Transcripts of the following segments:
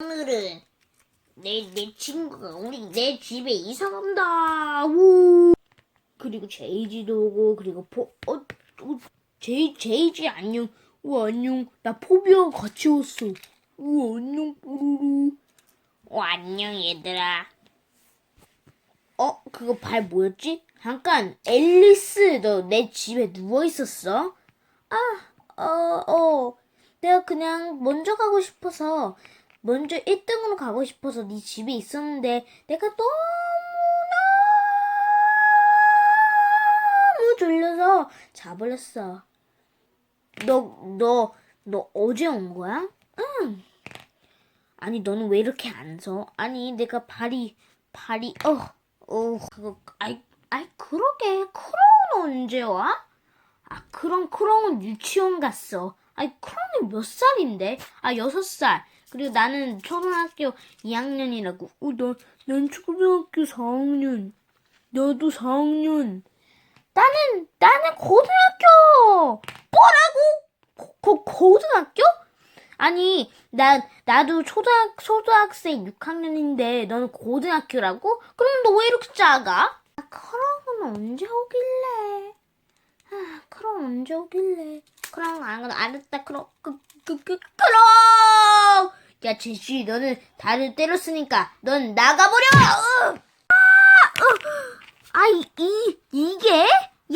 오늘은 내, 내 친구가 우리 내 집에 이사 간다. 우. 그리고 제이지도 오고 그리고 포 어, 어 제이 제이지 안녕. 우 안녕. 나 포비아 같이 왔어. 우 안녕 뽀로로. 어 안녕 얘들아. 어 그거 발 뭐였지? 잠깐 앨리스 너 내 집에 누워 있었어? 아, 어, 어. 내가 그냥 먼저 가고 싶어서, 먼저 1등으로 가고 싶어서 네 집에 있었는데, 내가 너무너무 졸려서 자버렸어. 너, 너, 너 어제 온 거야? 응. 아니, 너는 왜 이렇게 안 서? 아니, 내가 발이, 발이, 어, 어, 그거, 아이, 아이, 그러게. 크롱은 언제 와? 아, 그럼 크롱은 유치원 갔어. 아이, 크롱이 몇 살인데? 아, 여섯 살. 그리고 나는 초등학교 2학년이라고. 어, 나, 난 초등학교 4학년. 너도 4학년. 나는, 나는 고등학교! 뭐라고? 고, 고, 고등학교? 아니, 나, 나도 초등학, 초등학생 6학년인데, 너는 고등학교라고? 그럼 너 왜 이렇게 작아? 아, 크롱은 언제 오길래? 아, 크롱 언제 오길래? 크롱 안 알았다 크롱 그, 그, 그, 크롱 야 제시 너는 다들 때렸으니까 넌 나가버려 으! 아, 으! 아이 이 이게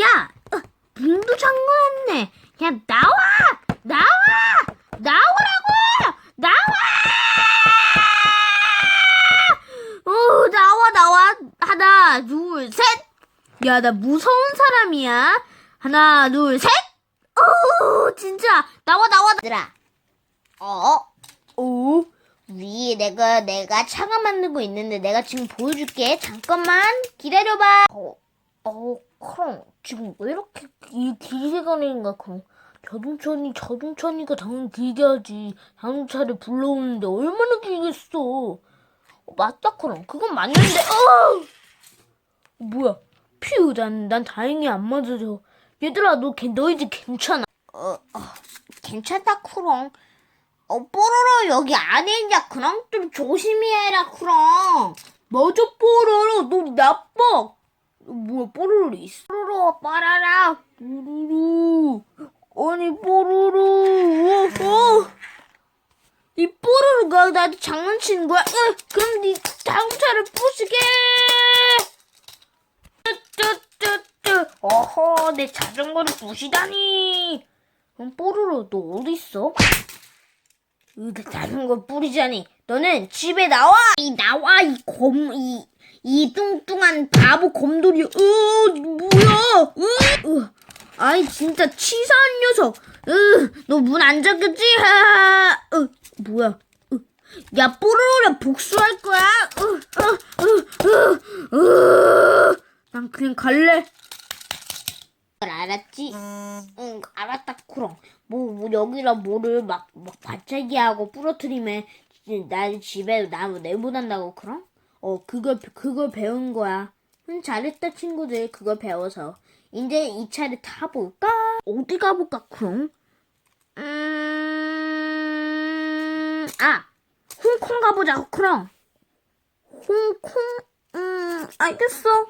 야 으, 문도 잠궈놨네 야 나와 나와 나오라고 나와 어 나와 나와 하나 둘 셋 야, 나 무서운 사람이야. 하나, 둘, 셋! 오, 진짜. 나와, 나와. 얘들아. 어? 오? 위에 내가, 내가 차가 만들고 있는데 내가 지금 보여줄게. 잠깐만. 기다려봐. 어, 어, 크롱. 지금 왜 이렇게 이 길게 가는가, 크롱. 자동차니, 자동차니까 당연히 길게 하지. 자동차를 불러오는데 얼마나 길겠어. 어, 맞다, 크롱. 그건 맞는데, 어! 뭐야? 퓨, 난, 난 다행히 안 맞아서. 얘들아, 너, 걔, 너 이제 괜찮아. 어, 어 괜찮다, 쿠렁. 어, 뽀로로 여기 안에 있냐, 쿠렁? 좀 조심히 해라, 쿠렁. 맞아, 뽀로로. 너 나빠. 어, 뭐야, 뽀로로 있어? 뽀로로, 빠라라. 뽀로로. 아니, 뽀로로. 어, 어. 이 뽀로로가 나한테 장난치는 거야? 으, 그럼 네 자동차를 부수게! 어허 내 자전거를 부시다니 그럼 뽀로로 너 어딨어? 으 자전거 뿌리자니 너는 집에 나와! 이 나와 이 곰 이 이 뚱뚱한 바보 곰돌이. 으 뭐야? 으, 으. 아이 진짜 치사한 녀석. 으너 문 안 잠겼지? 하하 으 뭐야? 으. 야 뽀로로랑 복수할 거야. 으, 으, 으, 으, 으. 난 그냥 갈래. 알았지? 응, 알았다, 쿠렁. 뭐, 뭐 여기다 뭐를 막, 막 발차기 하고 부러뜨리면 나 집에 나 내보낸다고, 쿠렁? 어, 그걸, 그걸 배운 거야. 응, 잘했다, 친구들. 그걸 배워서. 이제 이 차를 타볼까? 어디 가볼까, 쿠렁? 음, 아! 홍콩 가보자, 쿠렁. 홍콩? 음, 알겠어.